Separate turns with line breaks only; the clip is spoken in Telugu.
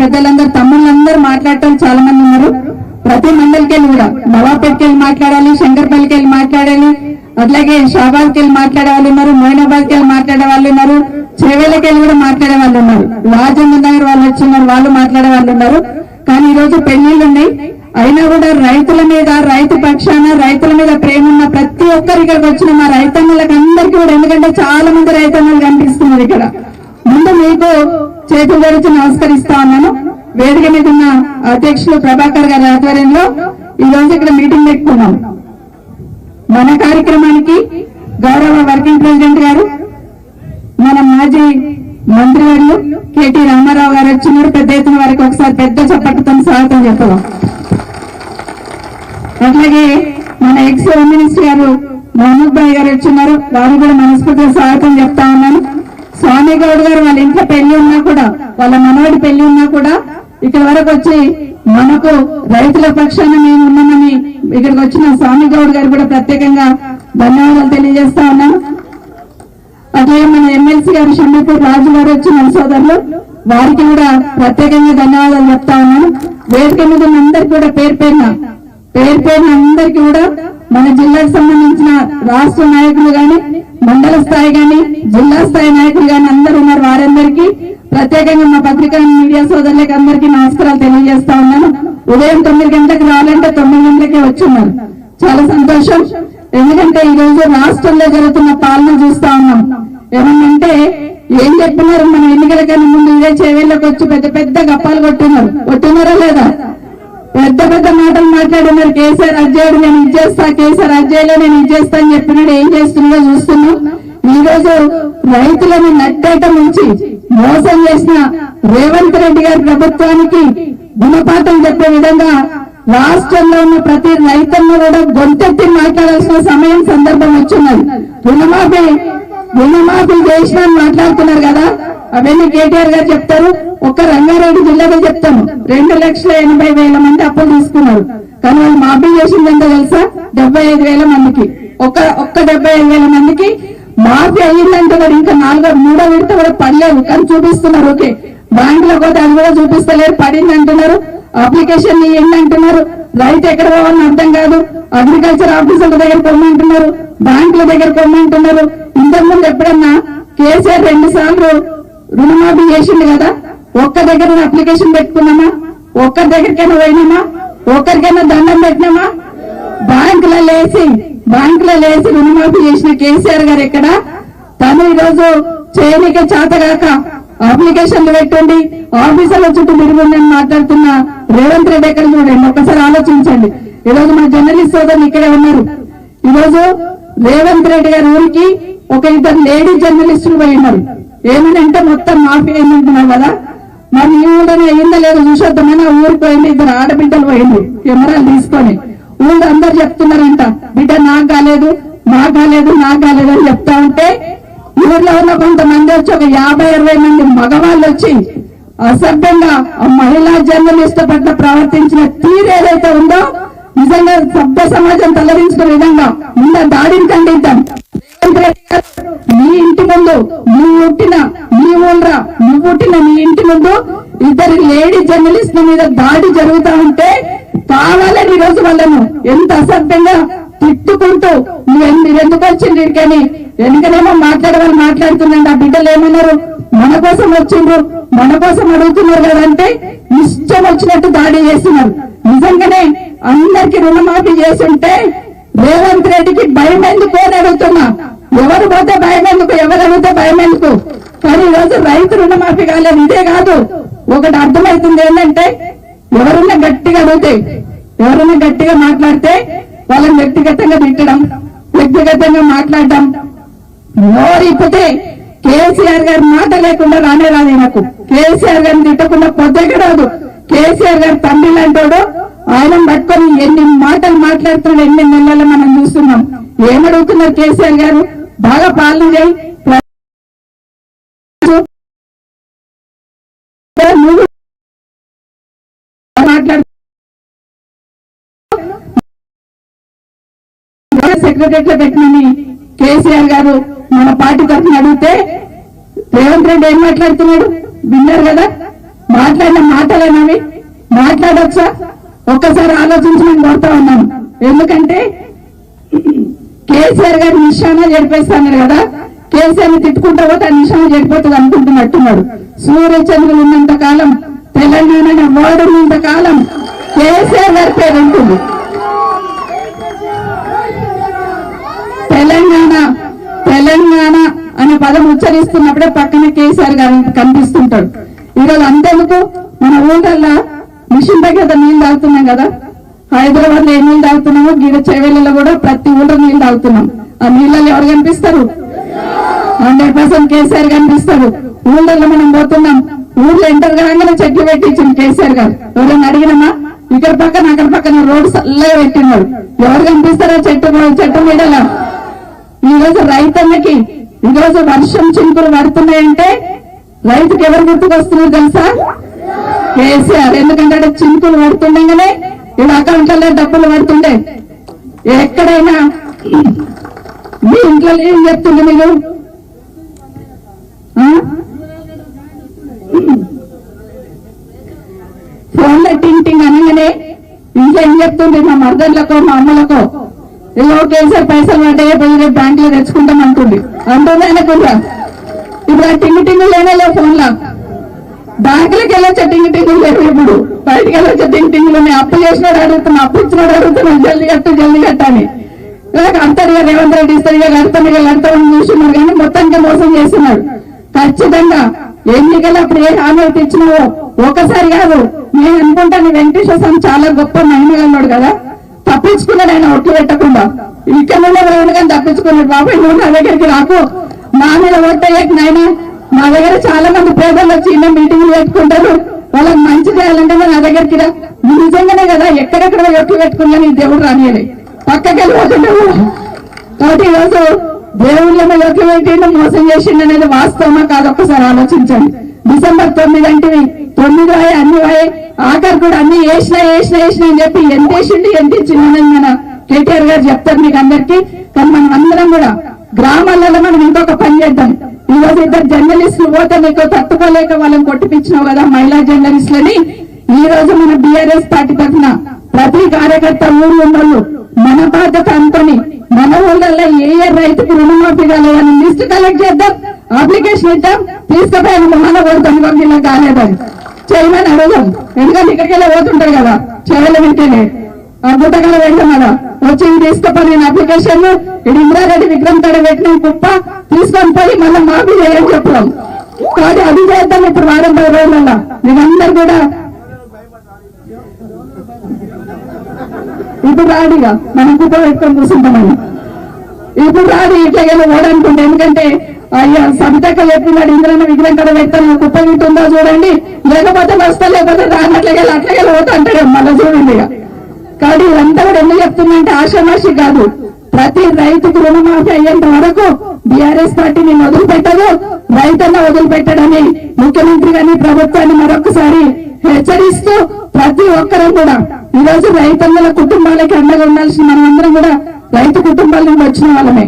పెద్దలందరూ తమ్ముళ్ళందరూ మాట్లాడటం చాలా మంది ఉన్నారు. ప్రతి మండలికి వెళ్ళి కూడా నవాపేట్కి వెళ్ళి మాట్లాడాలి శంకర్పల్లికి వెళ్ళి మాట్లాడాలి అట్లాగే షాబాద్కి వెళ్ళి మాట్లాడే వాళ్ళు ఉన్నారు మోయినాబాద్కి వెళ్ళి మాట్లాడే వాళ్ళు ఉన్నారు చేవేళ్ళకి వెళ్ళి కూడా మాట్లాడే వాళ్ళు ఉన్నారు. రాజేంద్ర దగ్గర వాళ్ళు వచ్చిన్నారు వాళ్ళు మాట్లాడే వాళ్ళు ఉన్నారు. కానీ ఈ రోజు పెళ్ళిళ్ళు ఉన్నాయి. అయినా కూడా రైతుల మీద రైతు పక్షాన రైతుల మీద ప్రేమ ఉన్న ప్రతి ఒక్కరు ఇక్కడికి వచ్చిన మా రైతన్నలకు అందరికీ కూడా ఎందుకంటే చాలా మంది రైతన్నలు కనిపిస్తున్నారు ఇక్కడ. ముందు మీకు చేతులు తెరిచి నమస్కరిస్తా ఉన్నాను. వేదిక మీద ఉన్న అధ్యక్షులు ప్రభాకర్ గారి ఆధ్వర్యంలో ఈ రోజు ఇక్కడ మీటింగ్ పెట్టుకున్నాం. మన కార్యక్రమానికి గౌరవ వర్కింగ్ ప్రెసిడెంట్ గారు మన మాజీ మంత్రివర్యులు కేటీ రామారావు గారు వచ్చినారు. పెద్ద ఎత్తున వారికి ఒకసారి పెద్ద చప్పట్టుతో స్వాగతం చెప్పదాం అట్లాగే మన ఎక్స్ హోమ్ మినిస్టర్ గారు మహమూద్ భాయ్ గారు వచ్చినారు. వారు కూడా మనస్ఫూర్తిగా స్వాగతం చెప్తా ఉన్నాను. స్వామి గౌడ్ గారు వాళ్ళ ఇంట్లో పెళ్ళి ఉన్నా కూడా వాళ్ళ మనవాడి పెళ్ళి ఉన్నా కూడా ఇక్కడ వరకు వచ్చి మనకు రైతుల పక్షాన మేము ఉన్నామని ఇక్కడికి వచ్చిన స్వామి గౌడ్ గారు కూడా ప్రత్యేకంగా ధన్యవాదాలు తెలియజేస్తా ఉన్నా. అట్లాగే మన ఎమ్మెల్సీ గారు షమ్మపూర్ రాజు గారు వచ్చి మన సోదరులు వారికి కూడా ప్రత్యేకంగా ధన్యవాదాలు చెప్తా ఉన్నాను వేదిక మీద అందరికి కూడా పేరు పేరున పేరు పేరున అందరికి కూడా మన జిల్లాకు సంబంధించిన రాష్ట్ర నాయకులు కానీ మండల స్థాయి కానీ జిల్లా స్థాయి నాయకులు కానీ అందరూ ఉన్నారు. వారందరికీ ప్రత్యేకంగా మా పత్రికా మీడియా సోదరులకు అందరికీ నమస్కారాలు తెలియజేస్తా ఉన్నాను. ఉదయం తొమ్మిది గంటలకు రావాలంటే తొమ్మిది గంటలకే వచ్చున్నారు. చాలా సంతోషం. ఎందుకంటే ఈ రోజు రాష్ట్రంలో జరుగుతున్న పాలన చూస్తా ఉన్నాం. ఏమన్నంటే ఏం చెప్తున్నారు మన ఎన్నికల కన్నా ముందు ఇదే చేవేళ్ళకి వచ్చి పెద్ద పెద్ద గప్పాలు కొట్టున్నారు కొట్టున్నారా లేదా? పెద్ద పెద్ద మాటలు మాట్లాడున్నారు కేసీఆర్ అజ్జాడు నేను ఇచ్చేస్తా కేసీఆర్ అజ్జాయిలో నేను ఇచ్చేస్తా అని చెప్పినాడు. ఏం చేస్తుందో చూస్తున్నాం ఈ రోజు రైతులను నట్టేట నుంచి మోసం చేసిన రేవంత్ రెడ్డి గారి ప్రభుత్వానికి గుణపాఠం చెప్పే విధంగా రాష్ట్రంలో ఉన్న ప్రతి రైతన్న కూడా గొంతెత్తి మాట్లాడాల్సిన సమయం సందర్భం వచ్చిన్నది రుణమాఫీ రుణమాఫీ చేసిన మాట్లాడుతున్నారు కదా? అవన్నీ కేటీఆర్ గారు చెప్తారు. ఒక్క రంగారెడ్డి జిల్లాలో చెప్తాను. రెండు లక్షల ఎనభై వేల మంది అప్పులు తీసుకున్నారు. కానీ వాళ్ళు మాఫీ చేసిందంటే తెలుసా? డెబ్బై ఐదు వేల మందికి. ఒక ఒక్క డెబ్బై ఐదు వేల మందికి మాఫీ అయ్యిందంటే కూడా ఇంకా నాలుగో మూడో విడత కూడా పడలేదు. కానీ చూపిస్తున్నారు ఓకే. బ్యాంకులో పోతే అది కూడా చూపిస్తలేరు. పడింది అంటున్నారు. అప్లికేషన్ ఇవ్వండి అంటున్నారు. రైతు ఎక్కడ పోవాలని అర్థం కాదు. అగ్రికల్చర్ ఆఫీసర్ల దగ్గర పొమ్మంటున్నారు. బ్యాంకుల దగ్గర పొమ్మంటున్నారు. ఇంతకుముందు ఎప్పుడన్నా కేసీఆర్ రెండు సార్లు రుణమాఫీ చేసిండు కదా? ఒక్క దగ్గర అప్లికేషన్ పెట్టుకున్నామా? ఒక్కరి దగ్గరికైనా పోయినామా? ఒక్కరికైనా దండం పెట్టినామా? బ్యాంకులలో వేసి బ్యాంకులలో వేసి రుణమాఫీ చేసిన కేసీఆర్ గారు ఎక్కడ? తను ఈరోజు రోజు చేయనిక చేతగాక అప్లికేషన్లు పెట్టండి ఆఫీసర్ల చుట్టూ తిరుగుండని మాట్లాడుతున్న రేవంత్ రెడ్డి ఎక్కడ? చూడండి ఒక్కసారి ఆలోచించండి. ఈ రోజు మన జర్నలిస్ట్ సోదరులు ఇక్కడే ఉన్నారు. ఈరోజు రేవంత్ రెడ్డి గారి ఊరికి ఒక ఇద్దరు లేడీ జర్నలిస్టులు పోయి ఉన్నారు. ఏమనంటే మొత్తం మాఫీ అయిందంటున్నావు కదా? మరి ఈ ఊళ్ళో అయిందా లేదా చూసొద్దామని ఊరికి పోయింది ఇద్దరు ఆడబిడ్డలు పోయింది కెమెరాలు తీసుకొని. ఊళ్ళో అందరు చెప్తున్నారంట బిడ్డ నాకు కాలేదు నాకు కాలేదు నాకు కాలేదు అని చెప్తా ఉంటే ఊర్లో ఉన్న కొంతమంది వచ్చి ఒక యాభై అరవై మంది మగవాళ్ళు వచ్చి అసభ్యంగా ఆ మహిళా జర్నలిస్ట్ పట్ల ప్రవర్తించిన తీరు ఏదైతే ఉందో నిజంగా సభ్య సమాజం తలరించిన విధంగా ముందు దాడిని ఖండిద్దాం రేవంత్ రెడ్డి గారు, ఇంటి ముందు నువ్వు పుట్టిన నీ ఊళ్ళరా నువ్వు పుట్టిన నీ ఇంటి ముందు ఇద్దరు లేడీ జర్నలిస్టుల మీద దాడి జరుగుతా ఉంటే కావాలని ఈ రోజు వాళ్ళను ఎంత అసభ్యంగా తిట్టుకుంటూ మీరెందుకు ఎందుకు వచ్చిండ్రు కానీ ఎందుకనేమో మాట్లాడవాళ్ళు మాట్లాడుతున్నాండి. ఆ బిడ్డలు ఏమన్నారు? మన కోసం వచ్చిండ్రు. మన కోసం అడుగుతున్నారు కదా అంటే ఇష్టం వచ్చినట్టు దాడి చేస్తున్నారు. నిజంగానే అందరికి రుణమాఫీ చేసి ఉంటే రేవంత్ రెడ్డికి భయం ఎందుకు అని అడుగుతున్నా. ఎవరు పోతే భయం ఎందుకు? ఎవరు అడిగితే భయం ఎందుకు? కానీ ఈ రోజు రైతు రుణమాఫీ కాలేదు ఇదే కాదు. ఒకటి అర్థమవుతుంది ఏంటంటే ఎవరున్నా గట్టిగా అడిగితే ఎవరైనా గట్టిగా మాట్లాడితే వాళ్ళని వ్యక్తిగతంగా తిట్టడం వ్యక్తిగతంగా మాట్లాడడం. నోరిప్పితే కేసీఆర్ గారి మాట లేకుండా రానే రాదు నాకు కేసీఆర్ గారిని తిట్టకుండా పొద్దుకే రాదు. కేసీఆర్ గారి తండ్రి లాంటోడు ఆయన పట్టుకొని ఎన్ని మాటలు మాట్లాడుతున్నాడు ఎన్ని నెలలు మనం చూస్తున్నాం. ఏమడుగుతున్నారు కేసీఆర్ గారు? బాగా పాలన సెక్రటరీ పెట్టినని కేసీఆర్ గారు మన పార్టీ తరఫున అడిగితే రేవంత్ రెడ్డి ఏం మాట్లాడుతున్నాడు? విన్నారు కదా? మాట్లాడిన మాటలేనవి? మాట్లాడొచ్చా? ఒక్కసారి ఆలోచించమని కోరుతా ఉన్నాను. ఎందుకంటే కేసీఆర్ గారి నిశానా చెడిపేస్తాన్నారు కదా. కేసీఆర్ని తిట్టుకుంటా పోతే ఆ నిశానా చెడిపోతుంది అనుకుంటున్నట్టున్నాడు. సూర్యచంద్రులు ఉన్నంత కాలం తెలంగాణ వాడు ఉన్నంత కాలం కేసీఆర్ గారి పేరు ఉంటుంది. తెలంగాణ తెలంగాణ అనే పదం ఉచ్చరిస్తున్నప్పుడే పక్కన కేసీఆర్ గారు కనిపిస్తుంటాడు. ఈరోజు అంతెందుకు మన ఊళ్ళల్లో మిషన్ దగ్గర నీళ్ళు తాగుతున్నాం కదా. హైదరాబాద్లో ఏ నీళ్ళు తాగుతున్నామో గీడ చెవేళ్ళలో కూడా ప్రతి ఊళ్ళో నీళ్ళు తాగుతున్నాం. ఆ నీళ్ళలో ఎవరు కనిపిస్తారు? హండ్రెడ్ పర్సెంట్ కేసీఆర్ కనిపిస్తారు. ఊళ్ళలో మనం పోతున్నాం. ఊర్లో ఎంటర్ కాగానే చెట్లు పెట్టించింది కేసీఆర్ గారు. ఎవరైనా అడిగినామా? ఇక్కడ పక్కన అక్కడ పక్కన రోడ్డు సల్లగా పెట్టినాడు ఎవరు కనిపిస్తారో చెట్టు చెట్టు మీడలా ఈ రోజు రైతన్నకి ఈ రోజు వర్షం చినుకులు పడుతున్నాయంటే రైతుకి ఎవరు గుర్తుకొస్తున్నారు తెలుసా? కేసీఆర్. ఎందుకంటే అక్కడ చినుకులు పడుతుండగానే ఇలా అకౌంట్లలో డబ్బులు పడుతుండే. ఎక్కడైనా మీ ఇంట్లో ఏం చెప్తుంది మీరు? ఆ? ఫోన్లో టింగ్ టింగ్ అనగానే ఇంట్లో ఏం చెప్తుంది మా మర్దర్లకో మా అమ్మలకో? ఏదో ఒకేసారి పైసలు పడ్డాయో పోయి బ్యాంక్ బ్యాంకులో తెచ్చుకుంటాం అంటుంది అంటుంది అనుకుంటా. ఇప్పుడు ఆ టింగ్ టింగ్ లేనే లేవు ఫోన్లో. బ్యాంకులకి వెళ్ళొచ్చే టింగ్ టింగులు లేవు ఇప్పుడు. బయటకు వెళ్ళొచ్చే టింగ్ టింగులు ఉన్నాయి అప్పు చేసినాడు అడుగుతున్నా అప్పు ఇచ్చినాడు అడుగుతున్నా జల్ది కట్టు జల్ది కట్టని ఇలాగ అంతడిగా రేవంత్ రెడ్డి ఇస్తాడుగా కడతాడుగా కడతామని చూస్తున్నారు కానీ మొత్తానికి మోసం చేస్తున్నాడు ఖచ్చితంగా ఎన్నికలప్పుడు ఏ హామీ అయితే ఇచ్చినావో ఒకసారి కాదు నేను అనుకుంటాను వెంకటేశ్వర స్వామి చాలా గొప్ప మహిమగన్నాడు కదా. తప్పించుకున్నాడు ఆయన ఒట్లు పెట్టకుండా. ఇక్కడ నుండి కానీ తప్పించుకున్నాడు. బాబాయ్ నువ్వు నా దగ్గరికి రాకు. నా మీద ఓట్టయ్యకు నాయన. మా దగ్గర చాలా మంది పేదలు వచ్చి ఇన్న మీటింగ్లు పెట్టుకుంటారు. వాళ్ళకి మంచి చేయాలంటే నా దగ్గరికి రా. నిజంగానే కదా ఎక్కడెక్కడ ఎట్లు పెట్టుకున్నా నీ దేవుడు రానియలే పక్కకి వెళ్ళిపోతుంటావు కాబట్టి ఈరోజు దేవుళ్ళను ఎట్లు పెట్టిండు మోసం చేసిండు అనేది వాస్తవమా కాదు ఒక్కసారి ఆలోచించండి. డిసెంబర్ తొమ్మిది అంటే తొమ్మిది వాయి అన్ని వాయి ఆఖరి కూడా అన్ని వేసిన వేసిన వేసిన అని చెప్పి ఎంత వేసిండు ఎంత ఇచ్చిందని మన కేటీఆర్ గారు చెప్తారు మీకు అందరికి. కానీ మనం అందరం కూడా గ్రామాలలో మనం ఇంకొక పని చేద్దాం. ఈ రోజు ఇద్దరు జర్నలిస్టులు పోతే నీకు తట్టుకోలేక వాళ్ళని కొట్టిపించినావు కదా మహిళా జర్నలిస్టులని? ఈ రోజు మన బిఆర్ఎస్ పార్టీ తరఫున ప్రతి కార్యకర్త ఊరు ఉన్నోళ్ళు మన బాధ్యత అనుకొని మన ఊళ్ళల్లో ఏ ఏ రైతుకు రుణమాఫీ కాలేదని లిస్ట్ కలెక్ట్ చేద్దాం అప్లికేషన్ ఇద్దాం తీసుకుపోయిన మొహన కొడతాం ఇంకొక ఇలా కాలేదని. చేయమని అడగం ఎందుకంటే ఇక్కడికి వెళ్ళి పోతుంటారు కదా చేయలే అద్భుతంగా ఆ గుట్టకల వచ్చి ఇది నేను అప్లికేషన్ ఇది ఇంద్రారెడ్డి విక్రమ్ తడ పెట్టిన గొప్ప తీసుకొని పోయి మళ్ళీ మాఫీ చేయని చెప్పడం కాబట్టి అది చేద్దాం ఇప్పుడు వారం పది రోజులలో మీరందరూ కూడా ఇప్పుడు రాడిగా మనం కుప్ప పెట్టుకొని కూర్చుంటామని. ఇప్పుడు రాడు ఇట్లా వెళ్ళి ఓడనుకుంటే. ఎందుకంటే అయ్యా సబితక్క చెప్పినాడు ఇంద్రన్న విగ్రహం కదా పెడతాను కుప్ప గిట్ట చూడండి. లేకపోతే వస్తా లేకపోతే రానట్లే అట్లకెళ్ళి పోతా అంటాడు. మళ్ళీ చూడండి ఇక. కానీ ఇదంతా కూడా ఎందుకు చెప్తుందంటే ఆషామాషి కాదు. ప్రతి రైతుకు రుణమాఫీ అయ్యేంత వరకు బీఆర్ఎస్ పార్టీ నేను వదిలిపెట్టదు రైతన్న వదిలిపెట్టడని ముఖ్యమంత్రి గారిని ప్రభుత్వాన్ని మరొకసారి హెచ్చరిస్తూ ప్రతి ఒక్కరూ కూడా ఈ రోజు రైతన్నల కుటుంబాలకి అండగా ఉండాల్సిన మనమందరం కూడా రైతు కుటుంబాల నుండి వచ్చిన వాళ్ళమే.